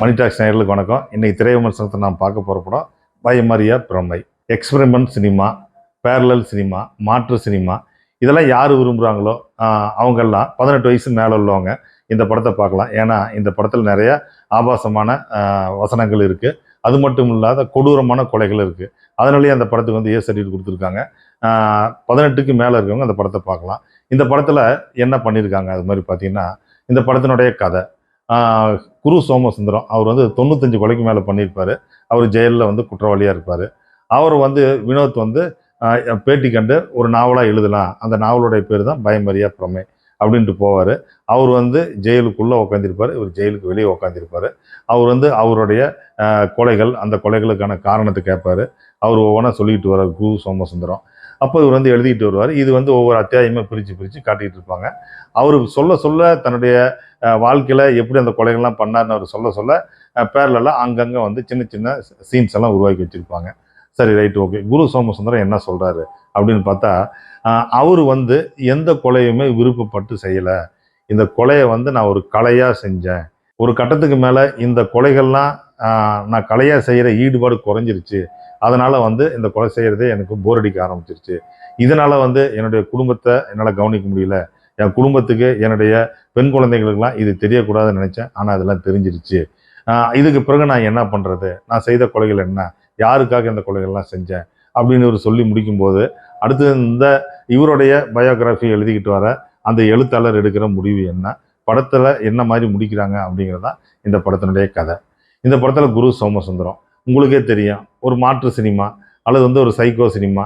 மணிடாக்ஸ் நேர்களுக்கு வணக்கம். இன்னைக்கு திரை விமர்சனத்தை நாம் பார்க்க போகிற படம் Payamariya Pramai. Experiment cinema parallel cinema மாற்று சினிமா இதெல்லாம் யார் விரும்புகிறாங்களோ அவங்கெல்லாம் பதினெட்டு வயசு மேலே உள்ளவங்க இந்த படத்தை பார்க்கலாம். ஏன்னா இந்த படத்தில் நிறைய ஆபாசமான வசனங்கள் இருக்குது அது மட்டும் இல்லாத கொடூரமான கொலைகள் இருக்குது அதனாலேயே அந்த படத்துக்கு வந்து ஏ சர்டிஃபிகேட் கொடுத்துருக்காங்க. பதினெட்டுக்கு மேலே இருக்கவங்க அந்த படத்தை பார்க்கலாம். இந்த படத்தில் என்ன பண்ணியிருக்காங்க அது மாதிரி பார்த்தீங்கன்னா இந்த படத்தினுடைய கதை. குரு சோமசுந்தரம் அவர் வந்து தொண்ணூத்தஞ்சு கொலைக்கு மேலே பண்ணியிருப்பார். அவர் ஜெயிலில் வந்து குற்றவாளியாக இருப்பார். அவர் வந்து வினோத் வந்து பேட்டி கண்டு ஒரு நாவலாக எழுதலாம். அந்த நாவலுடைய பேர் தான் பயமரியா பிரமை அப்படின்ட்டு போவார். அவர் வந்து ஜெயிலுக்குள்ளே உட்காந்துருப்பார் இவர் ஜெயிலுக்கு வெளியே உட்காந்துருப்பார் அவர் வந்து அவருடைய கொலைகள் அந்த கொலைகளுக்கான காரணத்தை கேட்பார். அவர் ஒவ்வொன்றா சொல்லிக்கிட்டு வர்றார் குரு சோமசுந்தரம். அப்போ இவர் வந்து எழுதிட்டு வருவார். இது வந்து ஒவ்வொரு அத்தியாயமாக பிரித்து பிரித்து காட்டிகிட்டு இருப்பாங்க. அவர் சொல்ல சொல்ல தன்னுடைய வாழ்க்கையில் எப்படி அந்த கொலைகள்லாம் பண்ணார்னு அவர் சொல்ல சொல்ல பேரலெல்லாம் அங்கங்கே வந்து சின்ன சின்ன சீன்ஸ் எல்லாம் உருவாக்கி வச்சுருப்பாங்க. சரி ரைட் ஓகே குரு சோமசுந்தரம் என்ன சொல்கிறாரு அப்படின்னு பார்த்தா அவர் வந்து எந்த கொலையுமே விருப்பப்பட்டு செய்யலை. இந்த கொலையை வந்து நான் ஒரு கலையாக செஞ்சேன். ஒரு கட்டத்துக்கு மேலே இந்த கொலைகள்லாம் நான் கலையாக செய்கிற ஈடுபாடு குறைஞ்சிருச்சு. அதனால் வந்து இந்த கொலை செய்கிறதே எனக்கு போர் அடிக்க ஆரம்பிச்சிருச்சு. இதனால் வந்து என்னுடைய குடும்பத்தை என்னால் கவனிக்க முடியல. என் குடும்பத்துக்கு என்னுடைய பெண் குழந்தைகளுக்கெல்லாம் இது தெரியக்கூடாதுன்னு நினச்சேன். ஆனால் அதெல்லாம் தெரிஞ்சிருச்சு. இதுக்கு பிறகு நான் என்ன பண்ணுறது நான் செய்த கொலைகள் என்ன? யாருக்காக இந்த கொலைகள்லாம் செஞ்சேன்? அப்படின்னு ஒரு சொல்லி முடிக்கும்போது அடுத்து இந்த இவருடைய பயோகிராஃபி எழுதிக்கிட்டு வர அந்த எழுத்தாளர் எடுக்கிற முடிவு என்ன? படத்தில் என்ன மாதிரி முடிக்கிறாங்க அப்படிங்கிறது தான் இந்த படத்தினுடைய கதை. இந்த படத்தில் குரு சோமசுந்தரம் உங்களுக்கே தெரியும் ஒரு மாற்று சினிமா அல்லது வந்து ஒரு சைக்கோ சினிமா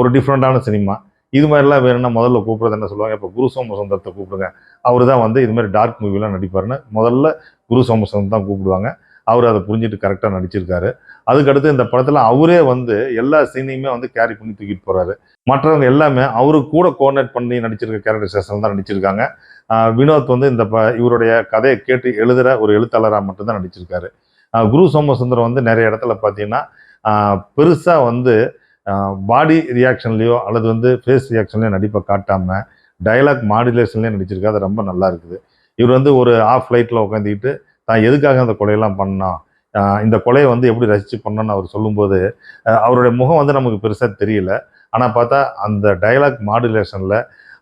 ஒரு டிஃப்ரெண்ட்டான சினிமா. இது மாதிரிலாம் வேணும்னா முதல்ல கூப்பிட்றது என்ன சொல்லுவாங்க? இப்போ குரு சோமசுந்தரத்தை கூப்பிடுங்க. அவர் தான் வந்து இது மாதிரி டார்க் மூவிலாம் நடிப்பாருன்னு முதல்ல குரு சோமசுந்தரம் தான் கூப்பிடுவாங்க. அவர் அதை புரிஞ்சுட்டு கரெக்டாக நடிச்சிருக்காரு. அதுக்கடுத்து இந்த படத்தில் அவரே வந்து எல்லா சீனையுமே வந்து கேரி பண்ணி தூக்கிட்டு போகிறாரு மற்றவங்க எல்லாமே அவரு கூட கோஆர்டினேட் பண்ணி நடிச்சிருக்க சேஷன் தான் நடிச்சிருக்காங்க. வினோத் வந்து இந்த ப இவருடைய கதையை கேட்டு எழுதுகிற ஒரு எழுத்தாளராக மட்டும்தான் நடிச்சிருக்காரு. குரு சோமசுந்தரம் வந்து நிறைய இடத்துல பார்த்தீங்கன்னா பெருசாக வந்து பாடி ரியாக்ஷன்லேயோ அல்லது வந்து ஃபேஸ் ரியாக்ஷன்லேயோ நடிப்பை காட்டாமல் டைலாக் மாடுலேஷன்லேயே நடிச்சிருக்காரு. அது ரொம்ப நல்லா இருக்குது. இவர் வந்து ஒரு ஆஃப் ஃப்ளைட்டில் உட்காந்துக்கிட்டு தான் எதுக்காக அந்த கொலையெல்லாம் பண்ணோம் இந்த கொலையை வந்து எப்படி ரசித்து பண்ணோன்னு அவர் சொல்லும்போது அவருடைய முகம் வந்து நமக்கு பெருசாக தெரியல. ஆனால் பார்த்தா அந்த டயலாக் மாடுலேஷனில்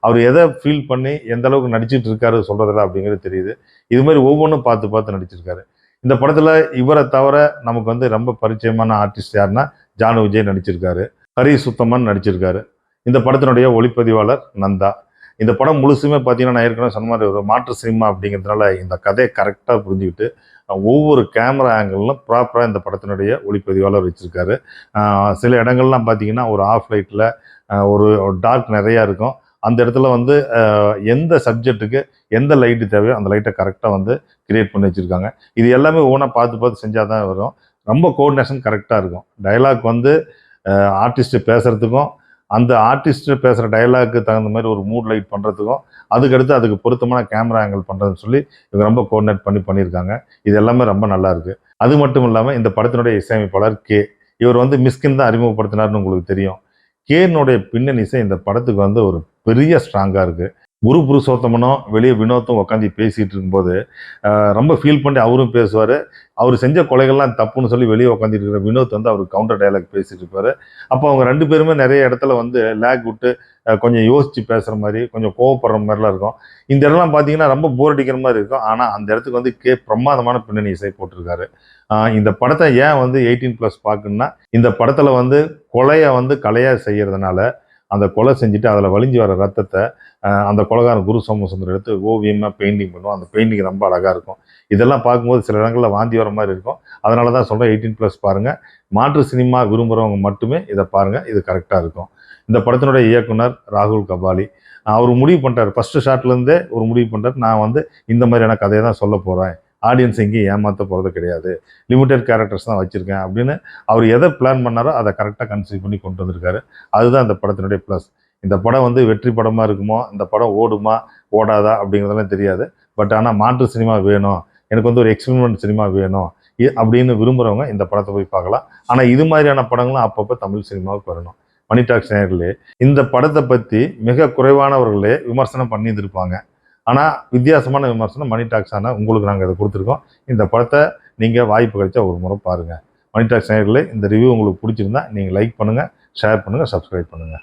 அவர் எதை ஃபீல் பண்ணி எந்த அளவுக்கு நடிச்சிட்டு இருக்காரு சொல்கிறதில்ல அப்படிங்கிறது தெரியுது. இது மாதிரி ஒவ்வொன்றும் பார்த்து பார்த்து நடிச்சிருக்காரு. இந்த படத்தில் இவரை தவிர நமக்கு வந்து ரொம்ப பரிச்சயமான ஆர்டிஸ்ட் யாருன்னா ஜானு விஜய் நடிச்சிருக்காரு. ஹரி சுத்தமன் நடிச்சிருக்காரு. இந்த படத்தினுடைய ஒளிப்பதிவாளர் நந்தா. இந்த படம் முழுசுமே பார்த்தீங்கன்னா நான் ஏற்கனவே சொன்ன மாதிரி ஒரு மாற்று சினிமா அப்படிங்கிறதுனால இந்த கதையை கரெக்டாக புரிஞ்சுக்கிட்டு ஒவ்வொரு கேமரா ஆங்கிளும் ப்ராப்பராக இந்த படத்தினுடைய ஒளிப்பதிவாளர் வச்சுருக்காரு. சில இடங்கள்லாம் பார்த்தீங்கன்னா ஒரு ஆஃப் லைட்டில் ஒரு டார்க் நிறையா இருக்கும். அந்த இடத்துல வந்து எந்த சப்ஜெக்ட்டுக்கு எந்த லைட்டு தேவையோ அந்த லைட்டை கரெக்டாக வந்து கிரியேட் பண்ணி வச்சுருக்காங்க. இது எல்லாமே ஒவ்வொன்றா பார்த்து பார்த்து செஞ்சால் தான் வரும். ரொம்ப கோஆர்டினேஷன் கரெக்டாக இருக்கும். டயலாக் வந்து ஆர்டிஸ்ட்டு பேசுகிறதுக்கும் அந்த ஆர்டிஸ்ட்டு பேசுகிற டயலாக்கு தகுந்த மாதிரி ஒரு மூட் லைட் பண்ணுறதுக்கும் அதுக்கடுத்து அதுக்கு பொருத்தமான கேமரா ஆங்கிள் பண்ணுறதுன்னு சொல்லி இவங்க ரொம்ப கோஆர்டினேட் பண்ணி பண்ணியிருக்காங்க. இது எல்லாமே ரொம்ப நல்லாயிருக்கு அது மட்டும் இல்லாமல் இந்த படத்தினுடைய இசையமைப்பாளர் கே. இவர் வந்து மிஸ்கின் தான் அறிமுகப்படுத்தினார்னு உங்களுக்கு தெரியும். கேனுடைய பின்னணி இசை இந்த படத்துக்கு வந்து ஒரு பெரிய ஸ்ட்ராங்காக இருக்குது குரு புருஷோத்தமனும் வெளியே வினோத்தும் உட்காந்து பேசிகிட்டு இருக்கும்போது ரொம்ப ஃபீல் பண்ணி அவரும் பேசுவார். அவர் செஞ்ச கொலைகள்லாம் தப்புன்னு சொல்லி வெளியே உட்காந்துட்டு இருக்கிற வினோத் வந்து அவர் கவுண்டர் டயலாக் பேசிட்டு இருப்பாரு அப்போ அவங்க ரெண்டு பேருமே நிறைய இடத்துல வந்து லேக் விட்டு கொஞ்சம் யோசித்து பேசுகிற மாதிரி கொஞ்சம் கோவப்படுற மாதிரிலாம் இருக்கும். இந்த இடம்லாம் பார்த்தீங்கன்னா ரொம்ப போர் அடிக்கிற மாதிரி இருக்கும். ஆனால் அந்த இடத்துக்கு வந்து கே பிரமாதமான பின்னணி இசை போட்டிருக்காரு. இந்த படத்தை ஏன் வந்து எயிட்டீன் ப்ளஸ் பார்க்கணுன்னா இந்த படத்தில் வந்து கொலையை வந்து கலையாக செய்கிறதுனால அந்த கொலை செஞ்சுட்டு அதில் வலிஞ்சு வர ரத்தத்தை அந்த கொலகாரன் குரு சோமசுந்தர் எடுத்து ஓவியமாக பெயிண்டிங் பண்ணுவோம் அந்த பெயிண்டிங் ரொம்ப அழகாக இருக்கும். இதெல்லாம் பார்க்கும்போது சில இடங்களில் வாந்தி வர மாதிரி இருக்கும். அதனால தான் சொல்கிறேன் எயிட்டீன் ப்ளஸ் பாருங்கள் மாற்று சினிமா விரும்புகிறவங்க மட்டுமே இதை பாருங்கள் இது கரெக்டாக இருக்கும். இந்த படத்தினுடைய இயக்குனர் ராகுல் கபாலி. அவர் முடிவு பண்ணிட்டார். ஃபஸ்ட்டு ஷாட்லேருந்தே ஒரு முடிவு பண்ணுறாரு நான் வந்து இந்த மாதிரியான கதையை தான் சொல்ல போகிறேன் ஆடியன்ஸ் எங்கேயும் ஏமாற்ற போகிறது கிடையாது. லிமிட்டட் கேரக்டர்ஸ் தான் வச்சுருக்கேன் அப்படின்னு அவர் எதை பிளான் பண்ணாரோ அதை கரெக்டாக கன்சீவ் பண்ணி கொண்டு வந்திருக்காரு. அதுதான் அந்த படத்தினுடைய ப்ளஸ் இந்த படம் வந்து வெற்றி படமாக இருக்குமோ இந்த படம் ஓடுமா ஓடாதா அப்படிங்கிறதெல்லாம் தெரியாது. பட் ஆனால் மாற்று சினிமா வேணும். எனக்கு வந்து ஒரு எக்ஸ்பெரிமெண்ட் சினிமா வேணும். இ- அப்படின்னு விரும்புகிறவங்க இந்த படத்தை போய் பார்க்கலாம். ஆனால் இது மாதிரியான படங்களும் அப்பப்போ தமிழ் சினிமாவுக்கு வரணும். மணி டாக்ஸ் நேயர்களே இந்த படத்தை பற்றி மிக குறைவானவர்களே விமர்சனம் பண்ணியிருந்திருப்பாங்க. ஆனால் வித்தியாசமான விமர்சனம் மணி டாக்ஸ் ஆனால் உங்களுக்கு நாங்கள் இதை கொடுத்துருக்கோம். இந்த படத்தை நீங்கள் வாய்ப்பு கிடைச்சா ஒரு முறை பாருங்கள் மணி டாக்ஸ் நேர்களே இந்த ரிவ்யூ உங்களுக்கு பிடிச்சிருந்தா நீங்கள் லைக் பண்ணுங்கள் ஷேர் பண்ணுங்கள் சப்ஸ்கிரைப் பண்ணுங்கள்